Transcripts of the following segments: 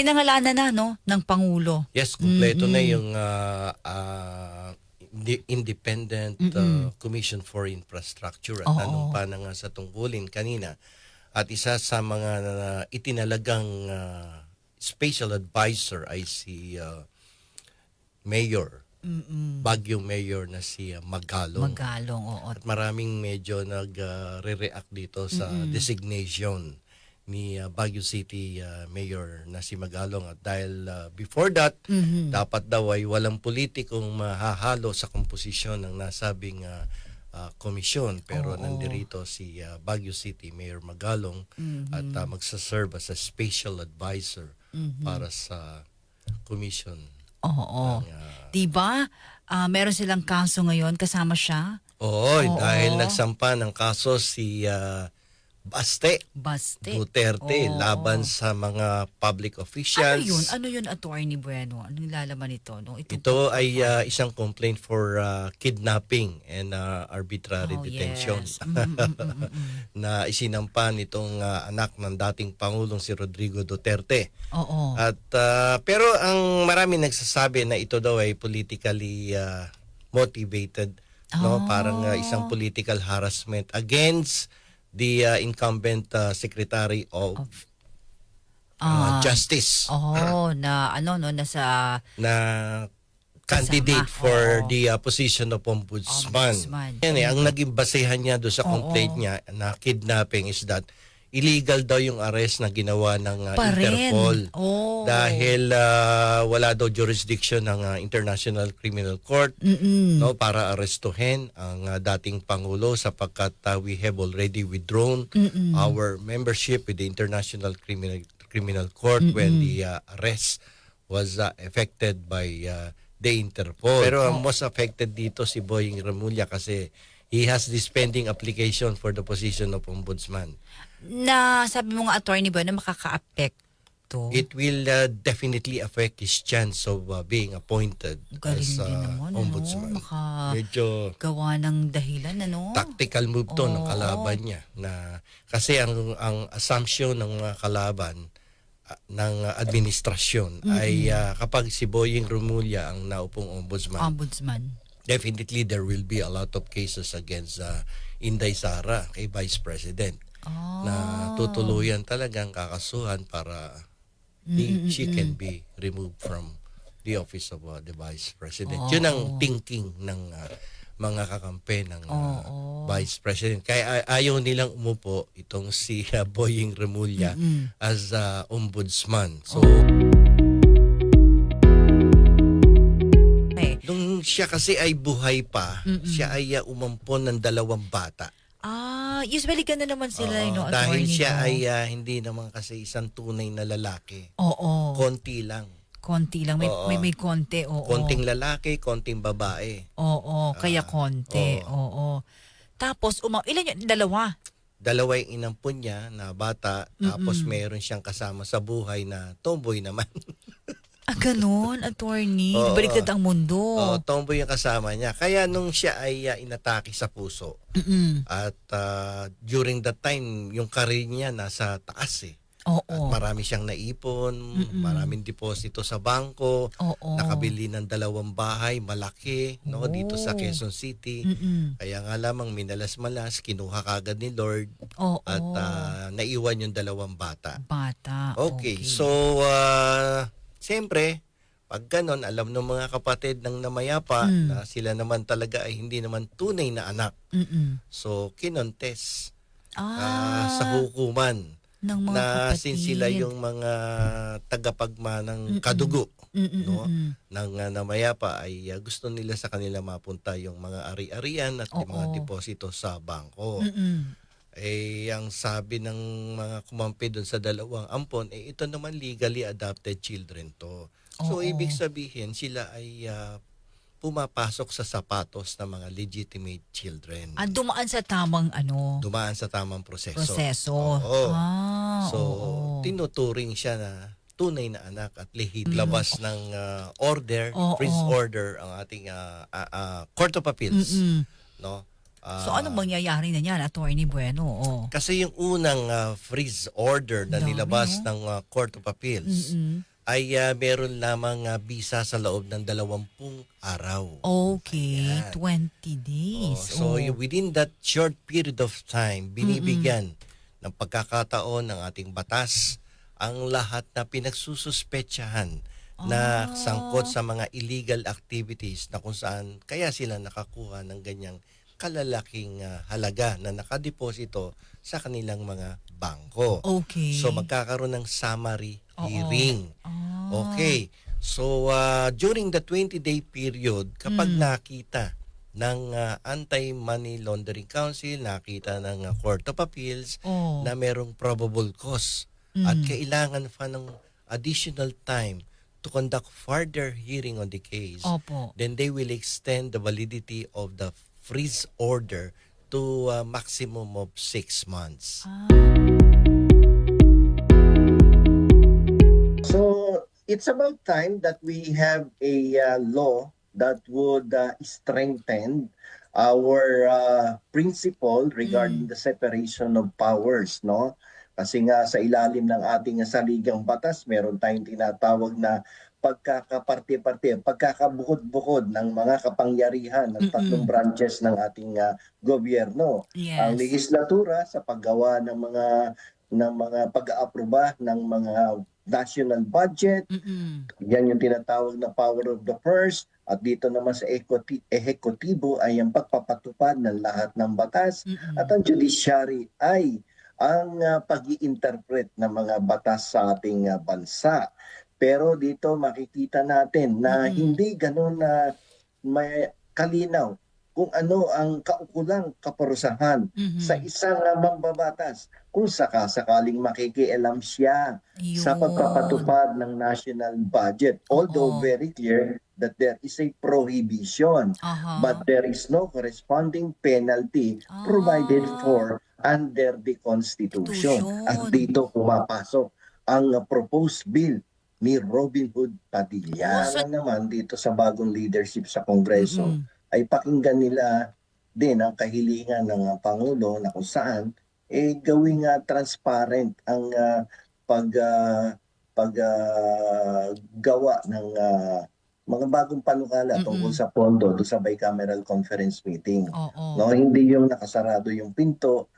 pinangalanan na no ng pangulo. Yes, kumpleto na Mm-mm. yung ah, indi- Independent Mm-mm. ah, Commission for Infrastructure at Oo. nanumpa na nga sa tungkulin kanina. At isa sa mga na- itinalagang ah, special advisor ay si ah, Mayor, Mm-mm. Baguio Mayor na si ah, Magalong. Magalong, oo. At maraming medyo nag-re-react dito sa Mm-mm. designation ni uh, Baguio City uh, Mayor na si Magalong. At dahil uh, before that, Mhm. dapat daw ay walang politikong mahahalo sa komposisyon ng nasabing uh, uh, komisyon. Pero Oo. nandirito si uh, Baguio City Mayor Magalong Mhm. at uh, magsaserve as a special advisor Mhm. para sa commission. Oo. ng, uh, 'Di ba? Ah, meron silang kaso ngayon kasama siya. Oo, Oo. dahil nagsampa ng kaso si uh, Baste Baste. Duterte Oo. laban sa mga public Ano officials. yun? Ano yun, Attorney Bueno? Anong lalaman nito? No? Itong Ito ay uh, isang complaint for uh, kidnapping and uh, arbitrary Oh, detention yes. Mm, mm, mm, mm, mm. na isinampa nitong uh, anak ng dating Pangulong si Rodrigo Duterte. Oo. At uh, pero ang marami nagsasabi na ito daw ay politically uh, motivated, no? Ah. Parang uh, isang political harassment against the uh, incumbent uh, Secretary of uh, Ah, Justice Oo, na ano no nasa na candidate Kasama, for oo. the uh, position of ombudsman. Ombudsman. Yan eh, ang naging basehan niya doon sa complaint niya na kidnapping is that illegal daw yung arrest na ginawa ng uh, pa. Interpol. Oo. Dahil uh, wala daw jurisdiction ng uh, International Criminal Court Mm-mm. no para arestuhin ang uh, dating pangulo sapagkat uh, we have already withdrawn Mm-mm. our membership with the International Criminal Criminal Court when the uh, arrest was uh, effected by uh, the Interpol. Pero ang most affected dito si Boying Remulla kasi he has this pending application for the position of ombudsman. na sabi mo nga attorney ba na makaka-apekto? It will uh, definitely affect his chance of uh, being appointed Galing as uh, din naman, ombudsman. ano? Maka Medyo gawa ng dahilan, ano? tactical move to ng Oo. kalaban niya na kasi ang ang assumption ng mga kalaban ah, ng ah, administrasyon ay ah, kapag si Boying Remulla ang naupong ombudsman Ombudsman. Definitely there will be a lot of cases against uh, Inday Sara kay Vice President Ah. na tutuluyan talagang kakasuhan para he- she can be removed from the office of uh, the Vice President. Yun ang thinking ng uh, mga kakampi ng uh, Oo. Vice President. Kaya ay- ayaw nilang umupo itong si uh, Boying Remulla Mm-mm. as uh, ombudsman. So, Okay. Siya kasi ay buhay pa, Mm-mm. siya ay uh, umampon ng dalawang bata. Ah, usually ganun naman sila, Oo, no, dahil attorney, siya no? ay uh, hindi naman kasi isang tunay na lalaki. Oo. Konti lang. konti lang. May, Oo. may, may konti, oo. Konting lalaki, konting babae. Oo, kaya Ah, konti. Oo. Tapos, uma ilan yun? Dalawa. Dalawa yung inampun niya na bata, tapos meron siyang kasama sa buhay na tomboy naman. Ah, ganun, attorney. Oo. Baliktad ang mundo. Oo, tomboy yung kasama niya. Kaya nung siya ay uh, inatake sa puso, Mm-mm. at uh, during that time, yung career niya nasa taas eh. At Oo. marami siyang naipon, maraming deposito sa bangko, Oo. nakabili ng dalawang bahay, malaki, no, dito sa Oh. Quezon City. Mm-mm. Kaya nga lamang minalas-malas, kinuha kagad ni Lord Oo. at ah, naiwan yung dalawang bata. Bata. Okay, so uh, siyempre, pag ganon, alam ng mga kapatid ng namayapa Mm. na sila naman talaga ay hindi naman tunay na anak. Mm-mm. So, kinontes Ah, ah, sa hukuman ng mga na kapatid. since sila yung mga tagapagma ng kadugo Mm-mm. no? Mm-mm. ng uh, namayapa ay uh, gusto nila sa kanila mapunta yung mga ari-arian at yung mga Oo. deposito sa bangko. Mm-mm. Eh, ang sabi ng mga kumampi doon sa dalawang ampon, eh ito naman legally adopted children to. So, Oo. ibig sabihin, sila ay ah, pumapasok sa sapatos ng mga legitimate children. Ah, dumaan sa tamang ano, Dumaan sa tamang proseso. proseso. Oo. Ah, So, oo. tinuturing siya na tunay na anak at lihid labas ng ah, order, Oo. prince order ang ating ah, ah, ah, Court of Appeals, Mm-mm. no? So ano mangyayari na yan, Attorney Bueno? Oh. Kasi yung unang ah, freeze order na Dami, nilabas no? ng ah, Court of Appeals Mm-mm. ay ah, meron lamang ah, bisa sa loob ng 20 araw. Okay, Ayan. 20 Oh, days. so Oh. within that short period of time, binibigyan ng pagkakataon ng ating batas ang lahat na pinagsususpetsahan na sangkot sa mga illegal activities na kung saan kaya sila nakakuha ng ganyang kalalaking ah, halaga na nakadeposito sa kanilang mga bangko. Okay. So magkakaroon ng summary Oo. hearing. Ah. Okay. So uh, during the 20-day period, kapag Mm. nakita ng uh, Anti-Money Laundering Council, nakita ng uh, Court of Appeals Oh. na merong probable cause at Mm. kailangan pa ng additional time to conduct further hearing on the case, Opo. then they will extend the validity of the freeze order to a maximum of six months. Ah. So it's about time that we have a uh, law that would uh, strengthen our uh, principle regarding the separation of powers, no? Kasi nga sa ilalim ng ating saligang batas, meron tayong tinatawag na pagkakaparte-parte, pagkakabukod-bukod ng mga kapangyarihan ng tatlong Mm-mm. branches ng ating uh, gobyerno ang Yes. legislatura sa paggawa ng mga ng mga pag-aaproba ng mga national budget. Mm-mm. Yan yung tinatawag na power of the purse. At dito naman sa ehekutibo ay ang pagpapatupad ng lahat ng batas. Mm-mm. At ang judiciary ay ang uh, pag interpret ng mga batas sa ating uh, bansa. Pero dito makikita natin na Mm. hindi ganun na may kalinaw kung ano ang kaukulang kaparusahan Mhm. sa isang mambabatas kung sakasakaling makikialam siya sa Yun. pagpapatupad ng national budget. Although Oo. very clear that there is a prohibition Aha. but there is no corresponding penalty Ah. provided for under the Constitution. At dito pumapasok ang proposed bill ni Robin Hood Padilla. Oh, so- Na naman dito sa bagong leadership sa Kongreso Mm-mm. ay pakinggan nila din ang kahilingan ng Pangulo na kung saan eh gawing uh, transparent ang uh, pag uh, pag uh, gawa ng uh, mga bagong panukala Mm-mm. tungkol sa pondo do sa bicameral conference meeting. Oo. No, hindi yung nakasarado yung pinto,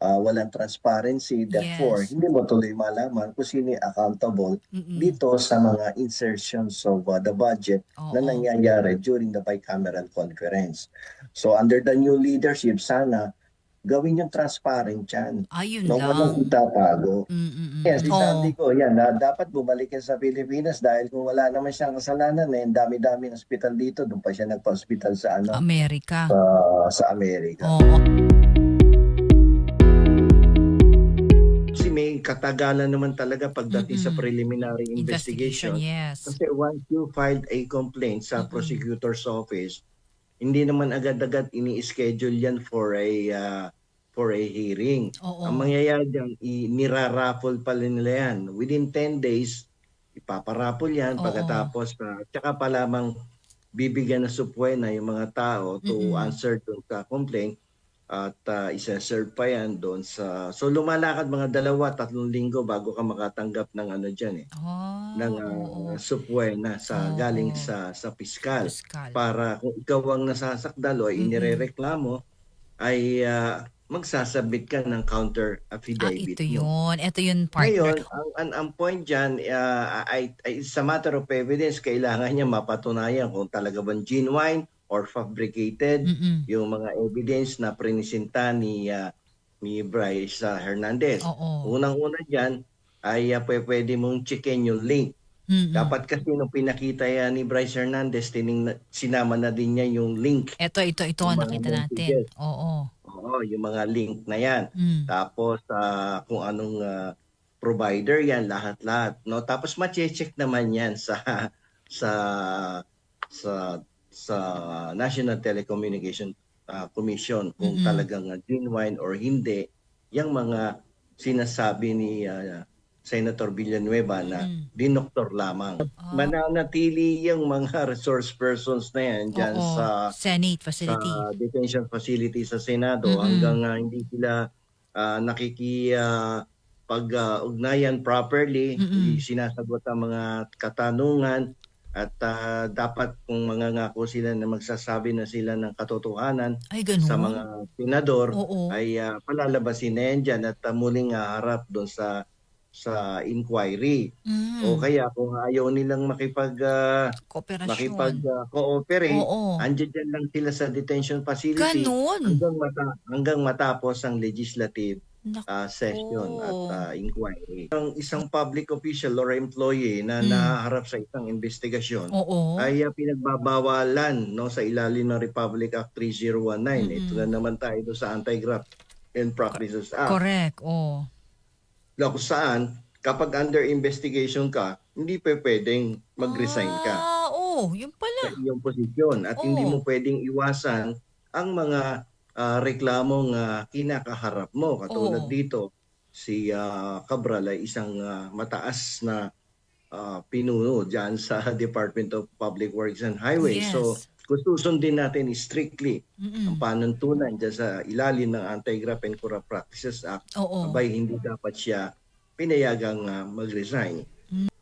ah, walang transparency, therefore Yes. hindi mo tuloy malaman kung sino accountable Mm-mm. dito sa mga insertions of uh, the budget Oo. na nangyayari during the bicameral conference. So under the new leadership, sana gawin yung transparent yan. Ayun No, lang. walang itatago. Mm-mm. Yes. Sandy ko, yan, na dapat bumalik yan sa Pilipinas dahil kung wala naman siyang kasalanan, eh, dami-dami ng hospital dito, doon pa siya nagpa-hospital sa ano, Amerika. sa, sa Amerika. Oo. May katagalan naman talaga pagdating sa Mm-mm. preliminary Investigation, investigation. yes. Kasi once you filed a complaint sa Mm-mm. prosecutor's office, hindi naman agad-agad ini-schedule yan for a uh, for a hearing. Oo. Ang mangyayari dyan, i- niraraffle pala nila yan. Within 10 days, ipaparapol yan. Oo. Pagkatapos, uh, tsaka pa lamang bibigyan ng supwena yung mga tao to Mm-mm. answer dun sa complaint at uh, isa-serve pa yan doon sa... So lumalakad mga dalawa, tatlong linggo bago ka makatanggap ng ano dyan eh. Ah, ng uh, supwena sa Oo. galing sa sa piskal Fiscal. para kung ikaw ang nasasakdal o inirereklamo ay uh, magsasabit ka ng counter Ah, affidavit ito mo. yun. Ito yun, partner. Ngayon, ang, ang, ang point dyan uh, ay, ay sa matter of evidence, kailangan niya mapatunayan kung talaga bang genuine or fabricated Mm-mm. yung mga evidence na prinisinta ni uh, ni Bryce uh, Hernandez. Oo. Unang-una dyan ay uh, pwe- pwede mong checkin yung link Mm-mm. dapat kasi nung pinakita yan ni Bryce Hernandez, tining, sinama na din niya yung link. Ito, ito, ito. Mga Nakita natin. Oo. Oo, yung mga link na yan. Mm. Tapos ah, kung anong ah, provider yan, lahat-lahat. No? Tapos ma-check naman yan sa sa sa sa National Telecommunication ah, Commission kung Mm-mm. talagang ah, genuine or hindi yung mga sinasabi ni ah, Senator Villanueva na Mm. dinoktor lamang. Ah. Mananatili yung mga resource persons na yan dyan Oo. sa Senate facility. sa detention facility sa Senado Mm-mm. hanggang ah, hindi sila ah, nakiki ah, pag-ugnayan properly, Mm-mm. hindi sinasagot ang mga katanungan at ah, dapat kung mangangako sila na magsasabi na sila ng katotohanan Ay, ganun. sa mga senador Oo. ay ah, palalabasin na yan dyan at ah, muling haharap doon sa sa inquiry. Mm. O kaya kung ayaw nilang makipag ah, Kooperasyon. makipag-cooperate, Oo. andyan dyan lang sila sa detention facility Ganun. hanggang mata hanggang matapos ang legislative Naku. uh, session at Oh. uh, inquiry. Ang isang public official or employee na Mm. naharap sa isang investigasyon Oo. ay uh, pinagbabawalan no sa ilalim ng Republic Act 3019. Mm-mm. Ito na naman tayo sa Anti-Graft and Practices Act. Correct. Oh. Na kung saan kapag under investigation ka, hindi pa pwedeng mag-resign ka Ah, oh, yun sa pala. iyong posisyon at hindi Oo. mo pwedeng iwasan ang mga ah, reklamong ah, kinakaharap mo katulad Oo. dito si ah, Cabral ay isang ah, mataas na ah, pinuno diyan sa Department of Public Works and Highways Yes. so kung susundin natin strictly ang Mm-mm. panuntunan dyan sa ilalim ng Anti-Graft and Corrupt Practices Act Oo. abay hindi dapat siya pinayagang ah, mag-resign.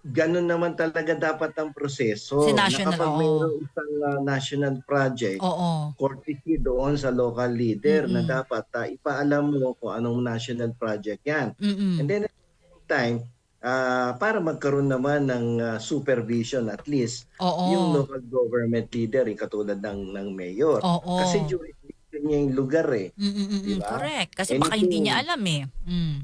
Ganon naman talaga dapat ang proseso. Si na national, kapag oo. mayroong isang ah, national project, Oo. courtesy doon sa local leader na Mm-mm. dapat ah, ipaalam mo kung anong national project yan. Mm-mm. And then at the time, ah, para magkaroon naman ng ah, supervision at least Oo. yung local government leader, yung katulad ng, ng mayor. Oo. Kasi jurisdiction niya yung lugar eh. Mm-mm-mm. Diba? Correct. Kasi baka hindi Anything- niya alam eh. Mm.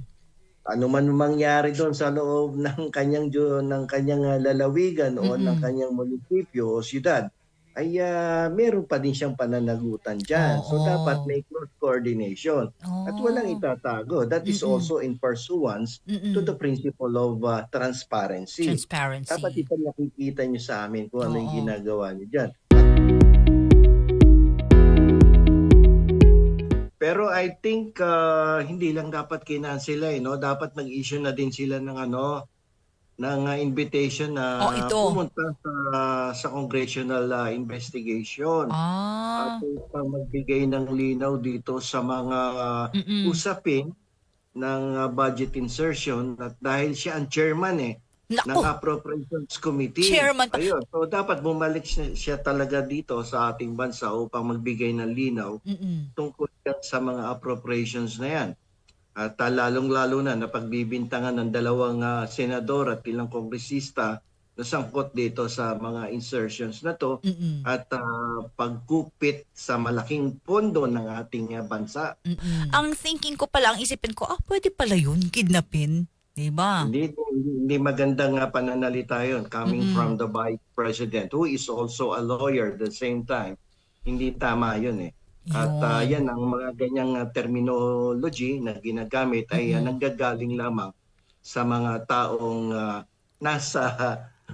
Ano man mangyari doon sa loob ng kanyang ng kanyang ah, lalawigan o Mm-mm. ng kanyang munisipyo o siyudad ay ah, meron pa din siyang pananagutan diyan. So dapat may close coordination Oh. at walang itatago. That is Mm-mm. also in pursuance Mm-mm. to the principle of ah, transparency. Transparency. Dapat ito nakikita niyo sa amin kung ano yung ginagawa niyo diyan. Pero I think ah, hindi lang dapat kinansela eh, no? Dapat mag-issue na din sila ng ano ng ah, invitation na Oh, ito. pumunta sa sa congressional ah, investigation. Ah. At upang magbigay ng linaw dito sa mga Mm-mm. usapin ng ah, budget insertion at dahil siya ang chairman eh ng Naku. Appropriations Committee. Chairman Ayun. So dapat bumalik siya, siya talaga dito sa ating bansa upang magbigay ng linaw Mm-mm. tungkol yan sa mga appropriations na yan. At uh, lalong-lalo na napagbibintangan ng dalawang ah, senador at ilang kongresista na sangkot dito sa mga insertions na to Mm-mm. at ah, pagkupit sa malaking pondo ng ating ah, bansa. Mm-mm. Ang thinking ko pala, ang isipin ko, ah, pwede pala yun, kidnapin. Diba? Hindi, hindi, hindi magandang nga pananalita yun coming Mm-mm. from the Vice President who is also a lawyer at the same time. Hindi tama yun eh. At Yun. ah, yan ang mga ganyang ah, terminology na ginagamit ay ah, Mhm. nanggagaling lamang sa mga taong ah, nasa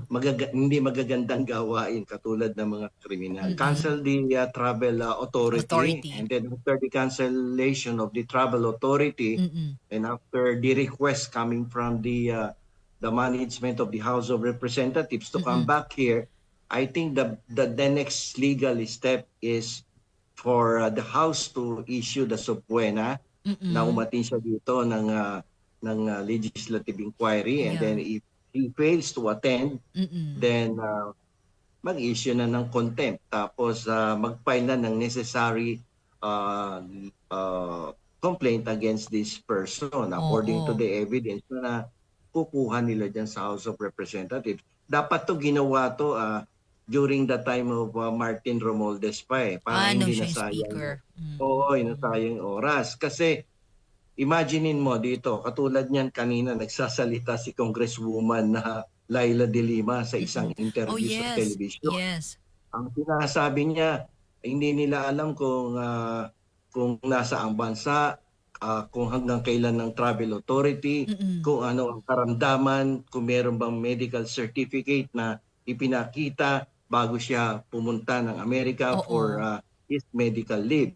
magaga- hindi magagandang gawain katulad ng mga kriminal. Mhm. Cancel the ah, travel ah, authority, Authority. and then after the cancellation of the travel authority Mm-mm. and after the request coming from the uh, the management of the House of Representatives to come back here, I think the, the the next legal step is for uh, the House to issue the subpoena Mm-mm. na umatin siya dito ng uh, ng uh, legislative inquiry and Yeah. then if he fails to attend Mm-mm. then uh, mag-issue na ng contempt tapos uh, mag-file na ng necessary uh, uh, complaint against this person according Oo. to the evidence na kukuha nila dyan sa House of Representatives. Dapat to ginawa to uh, during the time of uh, Martin Romualdez pa eh. Para Ah, no, hindi siya na yung sayang. speaker. Mm. Oo, inasayang oras. Kasi imaginein mo dito, katulad niyan kanina nagsasalita si Congresswoman na Laila De Lima sa isang interview Oh, sa yes. television. Yes. Ang sinasabi niya, hindi nila alam kung ah, kung nasa ang bansa, ah, kung hanggang kailan ng travel authority, Mm-mm. kung ano ang karamdaman, kung meron bang medical certificate na ipinakita bago siya pumunta ng Amerika Oo. for ah, his medical leave.